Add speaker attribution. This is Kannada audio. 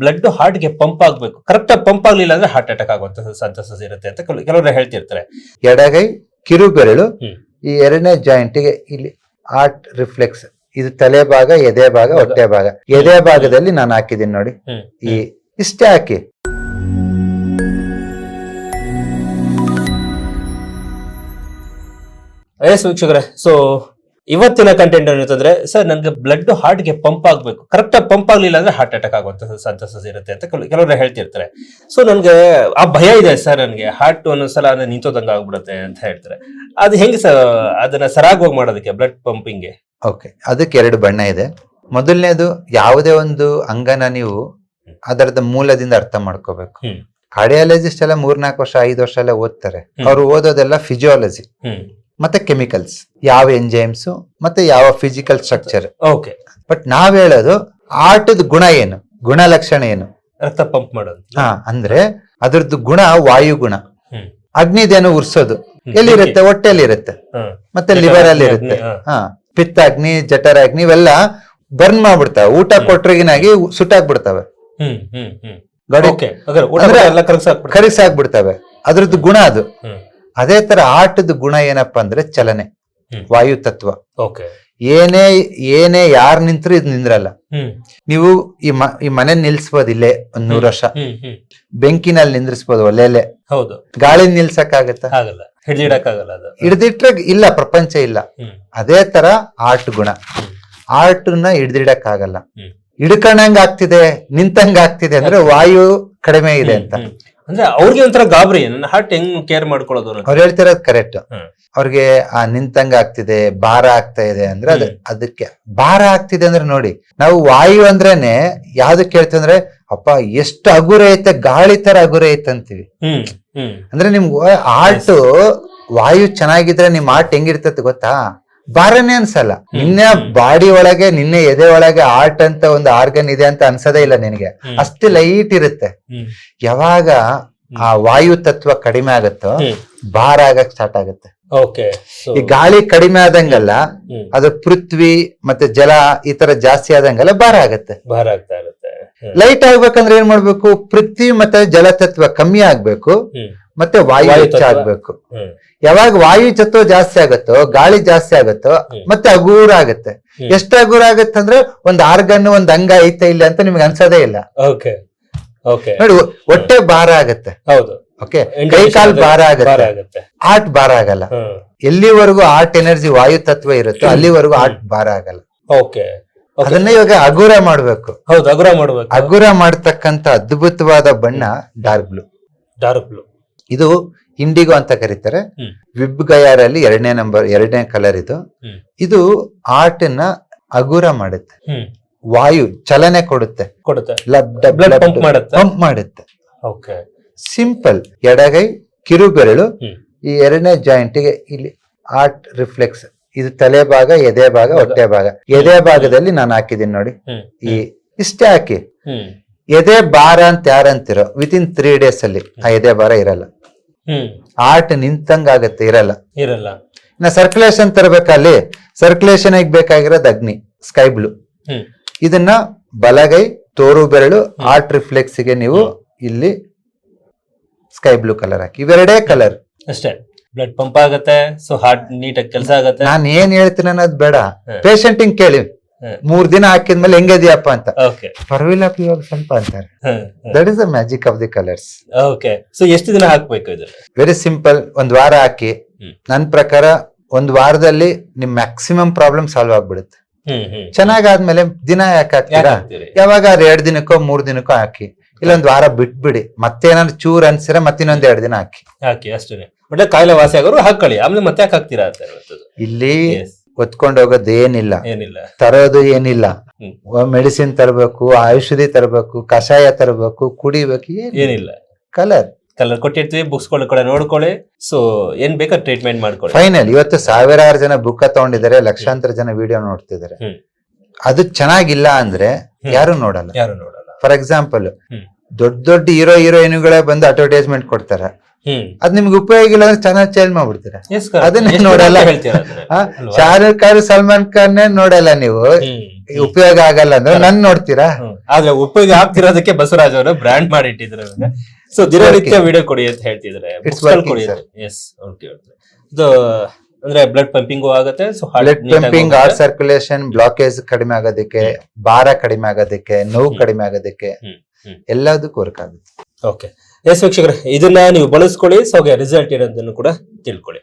Speaker 1: ಬ್ಲಡ್ ಹಾರ್ಟ್ಗೆ ಪಂಪ್ ಆಗ್ಬೇಕು. ಕರೆಕ್ಟ್ ಆಗಿ ಪಂಪ್ ಆಗ್ಲಿಲ್ಲ ಅಂದ್ರೆ ಹಾರ್ಟ್ ಅಟ್ಯಾಕ್ ಆಗುವಂತ ಚಾನ್ಸಸ್ ಇರುತ್ತೆ ಅಂತ ಕೆಲವು- ಕೆಲವರು ಹೇಳ್ತಿರ್ತಾರೆ.
Speaker 2: ಎಡಗೈ ಕಿರು ಬೆರಳು ಈ ಎರಡನೇ ಜಾಯಿಂಟಿಗೆ ಇಲ್ಲಿ ಹಾರ್ಟ್ ರಿಫ್ಲೆಕ್ಸ್ ಇದು ತಲೆ ಭಾಗ ಎದೆ ಭಾಗ ಹೊಟ್ಟೆ ಭಾಗ. ಎದೆ ಭಾಗದಲ್ಲಿ ನಾನು ಹಾಕಿದ್ದೀನಿ ನೋಡಿ. ಈ ಇಷ್ಟೇ ಹಾಕಿ.
Speaker 1: ವೀಕ್ಷಕರೇ ಸೊ ಇವತ್ತಿನ ಕಂಟೆಂಟ್ ಏನಂತಂದ್ರೆ ಸರ್ ನನಗೆ ಬ್ಲಡ್ ಹಾರ್ಟ್ಗೆ ಪಂಪ್ ಆಗ್ಬೇಕು. ಕರೆಕ್ಟ್ ಆಗಿ ಪಂಪ್ ಆಗ್ಲಿಲ್ಲ ಅಂದ್ರೆ ಹಾರ್ಟ್ ಅಟ್ಯಾಕ್ ಆಗುವಂತ ಸಂತಸ ಇರುತ್ತೆ ಅಂತ ಕೆಲವು- ಕೆಲವರು ಹೇಳ್ತಿರ್ತಾರೆ. ಸೊ ನನಗೆ ಆ ಭಯ ಇದೆ ಸರ್ ನನಗೆ. ಹಾರ್ಟ್ ಒಂದೊಂದ್ಸಲ ನಿಂತೋದಂಗ ಆಗ್ಬಿಡುತ್ತೆ ಅಂತ ಹೇಳ್ತಾರೆ. ಅದು ಹೆಂಗೆ ಸರ್ ಅದನ್ನ ಸರಾಗವಾಗಿ ಮಾಡೋದಕ್ಕೆ ಬ್ಲಡ್ ಪಂಪಿಂಗ್ಗೆ
Speaker 2: ಓಕೆ ಅದಕ್ಕೆ ಎರಡು ಬಣ್ಣ ಇದೆ. ಮೊದಲನೇದು ಯಾವುದೇ ಒಂದು ಅಂಗನ ನೀವು ಅದರದ ಮೂಲದಿಂದ ಅರ್ಥ ಮಾಡ್ಕೋಬೇಕು. ಕಾರ್ಡಿಯಾಲಜಿಸ್ಟ್ ಎಲ್ಲ ಮೂರ್ನಾಲ್ಕು ವರ್ಷ ಐದು ವರ್ಷ ಎಲ್ಲ ಓದ್ತಾರೆ. ಅವ್ರು ಓದೋದೆಲ್ಲ ಫಿಸಿಯಾಲಜಿ
Speaker 1: ಹ್ಮ್.
Speaker 2: ಮತ್ತೆ ಕೆಮಿಕಲ್ಸ್ ಯಾವ ಎಂಜೈಮ್ಸ್ ಮತ್ತೆ ಯಾವ ಫಿಸಿಕಲ್ ಸ್ಟ್ರಕ್ಚರ್
Speaker 1: ಓಕೆ
Speaker 2: ಬಟ್ ನಾವ್ ಹೇಳೋದು ಆಟದ ಗುಣ ಏನು? ಗುಣಲಕ್ಷಣ ಏನು?
Speaker 1: ರಕ್ತ ಪಂಪ್ ಮಾಡೋದು.
Speaker 2: ಹಾ ಅಂದ್ರೆ ಅದ್ರದ್ದು ಗುಣ ವಾಯು ಗುಣ. ಅಗ್ನಿದೇನು ಉರ್ಸೋದು. ಎಲ್ಲಿರುತ್ತೆ? ಹೊಟ್ಟೆಯಲ್ಲಿ ಇರುತ್ತೆ. ಮತ್ತೆ ಲಿವರ್ ಅಲ್ಲಿ ಇರುತ್ತೆ
Speaker 1: ಹಾ.
Speaker 2: ಪಿತ್ತ ಅಗ್ನಿ ಜಠರ ಅಗ್ನಿ ಇವೆಲ್ಲ ಬರ್ನ್ ಮಾಡ್ಬಿಡ್ತಾವೆ. ಊಟ ಕೊಟ್ರಗಿನಾಗಿ
Speaker 1: ಸುಟ್ಟಾಗ್ಬಿಡ್ತಾವೆ. ಕರಗಿಸಾಕ್ಬಿಡ್ತಾರೆ
Speaker 2: ಅದ್ರದ್ದು ಗುಣ ಅದು. ಅದೇ ತರ ಆಟದ ಗುಣ ಏನಪ್ಪಾ ಅಂದ್ರೆ ಚಲನೆ ವಾಯು ತತ್ವ. ಏನೇ ಏನೇ ಯಾರ್ ನಿಂತ್ರು ಇದು ನಿಂದ್ರಲ್ಲ. ನೀವು ಈ ಈ ಮನೆ ನಿಲ್ಸ್ಬೋದು ಇಲ್ಲೇ ಒಂದ್ ನೂರ್ ವರ್ಷ. ಬೆಂಕಿನಲ್ಲಿ ನಿಂದ್ರಿಸ್ಬೋದು ಒಲೆಲೆ
Speaker 1: ಹೌದು.
Speaker 2: ಗಾಳಿ ನಿಲ್ಸಕ್ಕಾಗತ್ತ?
Speaker 1: ಆಗಲ್ಲ.
Speaker 2: ಹಿಡ್ದಿಟ್ರೆ ಇಲ್ಲ ಪ್ರಪಂಚ ಇಲ್ಲ. ಅದೇ ತರ ಆರ್ಟ್ ಗುಣ.
Speaker 1: ಆರ್ಟ್
Speaker 2: ಆರ್ಟ್ನ ಹಿಡ್ದಿಡಕ್ಕಾಗಲ್ಲ.
Speaker 1: ಆಗಲ್ಲ
Speaker 2: ಹಿಡ್ಕಣಂಗ್ ಆಗ್ತಿದೆ ನಿಂತಂಗ್ ಆಗ್ತಿದೆ ಅಂದ್ರೆ ವಾಯು ಕಡಿಮೆ ಇದೆ ಅಂತ.
Speaker 1: ಅಂದ್ರೆ ಅವ್ರಿಗೆ ಒಂಥರ ಗಾಬರಿ. ನನ್ನ ಹಾರ್ಟ್ ಹೆಂಗ್ ಕೇರ್ ಮಾಡ್ಕೊಳ್ಳೋದು.
Speaker 2: ಅವ್ರು ಹೇಳ್ತಿರೋದು ಕರೆಕ್ಟ್
Speaker 1: ಹ್ಮ್.
Speaker 2: ಅವ್ರಿಗೆ ಆ ನಿಂತಂಗ ಆಗ್ತಿದೆ ಭಾರ ಆಗ್ತಾ ಇದೆ ಅಂದ್ರೆ ಅದ್ ಅದಕ್ಕೆ. ಭಾರ ಆಗ್ತಿದೆ ಅಂದ್ರೆ ನೋಡಿ ನಾವು ವಾಯು ಅಂದ್ರೇನೆ ಯಾವ್ದಕ್ಕೆ ಹೇಳ್ತೀವಿ ಅಂದ್ರೆ ಅಪ್ಪ ಎಷ್ಟು ಹಗುರ ಐತೆ ಗಾಳಿ ತರ ಹಗುರ ಐತೆ ಅಂತೀವಿ.
Speaker 1: ಹ್ಮ್ ಹ್ಮ್.
Speaker 2: ಅಂದ್ರೆ ನಿಮ್ಗೆ ಆರ್ಟ್ ವಾಯು ಚೆನ್ನಾಗಿದ್ರೆ ನಿಮ್ ಆರ್ಟ್ ಹೆಂಗಿರ್ತೈತೆ ಗೊತ್ತಾ? ಭಾರನೇ ಅನ್ಸಲ್ಲ. ನಿನ್ನ ಬಾಡಿ ಒಳಗೆ ನಿನ್ನೆ ಎದೆ ಒಳಗೆ ಆರ್ಟ್ ಅಂತ ಒಂದು ಆರ್ಗನ್ ಇದೆ ಅಂತ ಅನ್ಸದೇ ಇಲ್ಲ ನಿನಗೆ. ಅಷ್ಟು ಲೈಟ್ ಇರುತ್ತೆ. ಯಾವಾಗ ಆ ವಾಯು ತತ್ವ ಕಡಿಮೆ ಆಗುತ್ತೋ ಭಾರ ಆಗಕ್ ಸ್ಟಾರ್ಟ್ ಆಗುತ್ತೆ. ಈ ಗಾಳಿ ಕಡಿಮೆ ಆದಂಗಲ್ಲ ಅದು ಪೃಥ್ವಿ ಮತ್ತೆ ಜಲ ಈ ತರ ಜಾಸ್ತಿ ಆದಂಗೆಲ್ಲ ಭಾರ ಆಗುತ್ತೆ.
Speaker 1: ಭಾರ ಆಗ್ತಾ ಇರುತ್ತೆ.
Speaker 2: ಲೈಟ್ ಆಗ್ಬೇಕಂದ್ರೆ ಏನ್ ಮಾಡ್ಬೇಕು? ಪೃಥ್ವಿ ಮತ್ತೆ ಜಲತತ್ವ ಕಮ್ಮಿ ಆಗ್ಬೇಕು. ಮತ್ತೆ ವಾಯು
Speaker 1: ಹೆಚ್ಚಾಗ್ಬೇಕು
Speaker 2: ಯಾವಾಗ ವಾಯು ತತ್ವ ಜಾಸ್ತಿ ಆಗುತ್ತೋ ಗಾಳಿ ಜಾಸ್ತಿ ಆಗುತ್ತೋ ಮತ್ತೆ ಹಗುರ ಆಗುತ್ತೆ. ಎಷ್ಟು ಅಗೂರ ಆಗುತ್ತೆ ಅಂದ್ರೆ ಒಂದ್ ಆರ್ಗನ್ ಒಂದ್ ಅಂಗ ಐತೆ ಇಲ್ಲ ಅಂತ ನಿಮ್ಗೆ ಅನ್ಸೋದೇ ಇಲ್ಲ. ನೋಡಿ ಹೊಟ್ಟೆ ಭಾರ ಆಗತ್ತೆ. ಓಕೆ? ಕೈ ಕಾಲ್ ಭಾರ ಆಗತ್ತೆ. ಆರ್ಟ್ ಭಾರ ಆಗಲ್ಲ. ಎಲ್ಲಿವರೆಗೂ ಆರ್ಟ್ ಎನರ್ಜಿ ವಾಯು ತತ್ವ ಇರುತ್ತೋ ಅಲ್ಲಿವರೆಗೂ ಆರ್ಟ್ ಭಾರ ಆಗಲ್ಲ.
Speaker 1: ಓಕೆ.
Speaker 2: ಅದನ್ನ ಇವಾಗ ಹಗುರ ಮಾಡ್ಬೇಕು.
Speaker 1: ಹೌದು ಅಗುರ ಮಾಡ್ಬೇಕು.
Speaker 2: ಹಗುರ ಮಾಡ್ತಕ್ಕಂತ ಅದ್ಭುತವಾದ ಬಣ್ಣ ಡಾರ್ಕ್ ಬ್ಲೂ.
Speaker 1: Dark blue.
Speaker 2: ಇದು ಇಂಡಿಗೋ ಅಂತ ಕರೀತಾರೆ. ವಿಬ್ ಗಯಾರಲ್ಲಿ ಎರಡನೇ ನಂಬರ್ ಎರಡನೇ ಕಲರ್ ಇದು. ಇದು ಆರ್ಟ್ನ ಅಗುರ ಮಾಡುತ್ತೆ. ವಾಯು ಚಲನೆ ಕೊಡುತ್ತೆ.
Speaker 1: ಕೊಡುತ್ತೆ. ಪಂಪ್ ಮಾಡುತ್ತೆ.
Speaker 2: ಸಿಂಪಲ್ ಎಡಗೈ
Speaker 1: ಕಿರುಬೆರಳು
Speaker 2: ಈ ಎರಡನೇ ಜಾಯಿಂಟಿಗೆ ಇಲ್ಲಿ ಆರ್ಟ್ ರಿಫ್ಲೆಕ್ಸ್ ಇದು ತಲೆ ಭಾಗ ಎದೆ ಭಾಗ ಹೊಟ್ಟೆ ಭಾಗ. ಎದೆ ಭಾಗದಲ್ಲಿ ನಾನು ಹಾಕಿದ್ದೀನಿ ನೋಡಿ. ಈ ಇಷ್ಟೇ ಹಾಕಿ. ಎದೆ ಭಾರ ಅಂತ ಯಾರಂತಿರೋ ವಿತ್ ಇನ್ ತ್ರೀ ಡೇಸ್ ಅಲ್ಲಿ ಆ ಎದೆ ಭಾರ ಇರಲ್ಲ. ಆರ್ಟ್ ನಿಂತಂಗಾಗತ್ತೆ ಇರಲ್ಲ.
Speaker 1: ಇರಲ್ಲ.
Speaker 2: ಇನ್ನ ಸರ್ಕ್ಯುಲೇಷನ್ ತರಬೇಕಲ್ಲಿ ಸರ್ಕ್ಯುಲೇಷನ್ ಬೇಕಾಗಿರೋದು? ಅಗ್ನಿ ಸ್ಕೈ ಬ್ಲೂ ಇದನ್ನ ಬಲಗೈ ತೋರು ಬೆರಳು ಆರ್ಟ್ ರಿಫ್ಲೆಕ್ಸ್ಗೆ ನೀವು ಇಲ್ಲಿ ಸ್ಕೈ ಬ್ಲೂ ಕಲರ್ ಹಾಕಿ. ಇವೆರಡೇ ಕಲರ್
Speaker 1: ಅಷ್ಟೇ. ಬ್ಲಡ್ ಪಂಪ್ ಆಗತ್ತೆ ಸೊ ಹಾರ್ಟ್ ನೀಟಾಗಿ ಕೆಲಸ ಆಗತ್ತೆ.
Speaker 2: ನಾನು ಏನ್ ಹೇಳ್ತೀನಿ ಅನ್ನೋದು ಬೇಡ.
Speaker 1: ಪೇಷಂಟ್
Speaker 2: ಹಿಂಗ್ ಕೇಳಿ. ಮೂರ್ ದಿನ ಹಾಕಿದ್ಮೇಲೆ ಹೆಂಗದ್ಯಪ್ಪ ಅಂತ.
Speaker 1: ಓಕೆ
Speaker 2: ಅಪ್ ಇವಾಗ ಸ್ವಲ್ಪ ಅಂತಾರೆ. That is the magic of the colours
Speaker 1: okay so ಎಷ್ಟು ದಿನ ಹಾಕ್ಬೇಕು ಇದು?
Speaker 2: ವೆರಿ ಸಿಂಪಲ್ ಒಂದ್ ವಾರ ಹಾಕಿ. ನನ್ ಪ್ರಕಾರ ಒಂದ್ ವಾರದಲ್ಲಿ ನಿಮ್ ಮ್ಯಾಕ್ಸಿಮಮ್ ಪ್ರಾಬ್ಲಮ್ ಸಾಲ್ವ್ ಆಗ್ಬಿಡುತ್ತೆ.
Speaker 1: ಚೆನ್ನಾಗ್
Speaker 2: ಆದ್ಮೇಲೆ ದಿನ ಯಾಕೆ ಹಾಕ್ತೀರಾ? ಯಾವಾಗ ಎರಡ್ ದಿನಕ್ಕೋ ಮೂರ್ ದಿನಕ್ಕೋ ಹಾಕಿ. ಇಲ್ಲ ಒಂದ್ ವಾರ ಬಿಟ್ಬಿಡಿ. ಮತ್ತೇನಾದ್ರು ಚೂರ್ ಅನ್ಸಿರ ಮತ್ತಿನ್ನೊಂದ್ ಎರಡ್ ದಿನ ಹಾಕಿ.
Speaker 1: ಹಾಕಿ ಅಷ್ಟೇ ಒಳ್ಳೆ ಕಾಯಿಲೆ ವಾಸಿ ಆಗೋರು ಹಾಕೊಳ್ಳಿ. ಆಮೇಲೆ ಮತ್ತೆ ಯಾಕೆ ಹಾಕ್ತೀರಾ
Speaker 2: ಇಲ್ಲಿ. ಹೊತ್ಕೊಂಡ್ ಹೋಗೋದು ಏನಿಲ್ಲ.
Speaker 1: ಏನಿಲ್ಲ.
Speaker 2: ತರೋದು ಏನಿಲ್ಲ. ಮೆಡಿಸಿನ್ ತರಬೇಕು ಔಷಧಿ ತರಬೇಕು ಕಷಾಯ ತರಬೇಕು ಕುಡಿಬೇಕು ಏನ್
Speaker 1: ಏನಿಲ್ಲ.
Speaker 2: ಕಲರ್
Speaker 1: ಕಲರ್ ಕೊಟ್ಟಿರ್ತೀವಿ ಬುಕ್ಸ್ ಕೂಡ ನೋಡ್ಕೊಳ್ಳಿ. ಸೊ ಏನ್ ಬೇಕಾ ಟ್ರೀಟ್ಮೆಂಟ್ ಮಾಡ್ಕೊಳ್ಳಿ?
Speaker 2: ಫೈನಲ್ ಇವತ್ತು ಸಾವಿರಾರು ಜನ ಬುಕ್ ತಗೊಂಡಿದ್ದಾರೆ ಲಕ್ಷಾಂತರ ಜನ ವಿಡಿಯೋ ನೋಡ್ತಿದ್ದಾರೆ. ಅದು ಚೆನ್ನಾಗಿಲ್ಲ ಅಂದ್ರೆ ಯಾರು ನೋಡಲ್ಲ.
Speaker 1: ಯಾರು ನೋಡಲ್ಲ.
Speaker 2: For example. ದೊಡ್ಡ ದೊಡ್ಡ ಹೀರೋ ಹೀರೋಯಿನ್ಗಳೇ ಬಂದು ಅಡ್ವರ್ಟೈಸ್ಮೆಂಟ್ ಕೊಡ್ತಾರೆ. ಅದ್ ನಿಮ್ಗೆ ಉಪಯೋಗ ಇಲ್ಲ ಅಂದ್ರೆ ಚಾನಲ್ ಚೇಂಜ್ ಮಾಡ್ಬಿಡ್ತೀರಾ. ಅದನ್ನೇ ನೋಡಲ್ಲ. ಶಾರುಖ್ ಖಾನ್ ಸಲ್ಮಾನ್ ಖಾನ್ ನೋಡಲ್ಲ ನೀವು. ಉಪಯೋಗ ಆಗಲ್ಲ ಅಂದ್ರೆ ನನ್ ನೋಡ್ತೀರಾ.
Speaker 1: ಆದ್ರೆ ಉಪಯೋಗ ಆಗ್ತಿರೋದಕ್ಕೆ ಬಸವರಾಜ್ ಅವರು ಬ್ರ್ಯಾಂಡ್ ಮಾಡಿ ಇಟ್ಟಿದ್ರು ಸೊ ದಿನನಿತ್ಯ ವಿಡಿಯೋ ಕೊಡಿ ಅಂತ ಹೇಳ್ತಿದ್ರೆ
Speaker 2: It's working,
Speaker 1: ಎಸ್ ಓಕೆ ಇದು ಅಂದ್ರೆ ಬ್ಲಡ್ ಪಂಪಿಂಗ್ ಆಗುತ್ತೆ so
Speaker 2: blood pumping heart circulation blockage ಕಡಿಮೆ ಆಗೋದಕ್ಕೆ ಭಾರ ಕಡಿಮೆ ಆಗೋದಕ್ಕೆ ನೋವು ಕಡಿಮೆ ಆಗೋದಕ್ಕೆ. ಎಲ್ಲದಕ್ಕೂ ವರ್ಕ್ ಆಗುತ್ತೆ.
Speaker 1: ಓಕೆ ಎಸ್ ವೀಕ್ಷಕರೇ ಇದನ್ನ ನೀವು ಬಳಸ್ಕೊಳ್ಳಿ ಸೊ ರಿಸಲ್ಟ್ ಇರೋದನ್ನು ಕೂಡ ತಿಳ್ಕೊಳ್ಳಿ.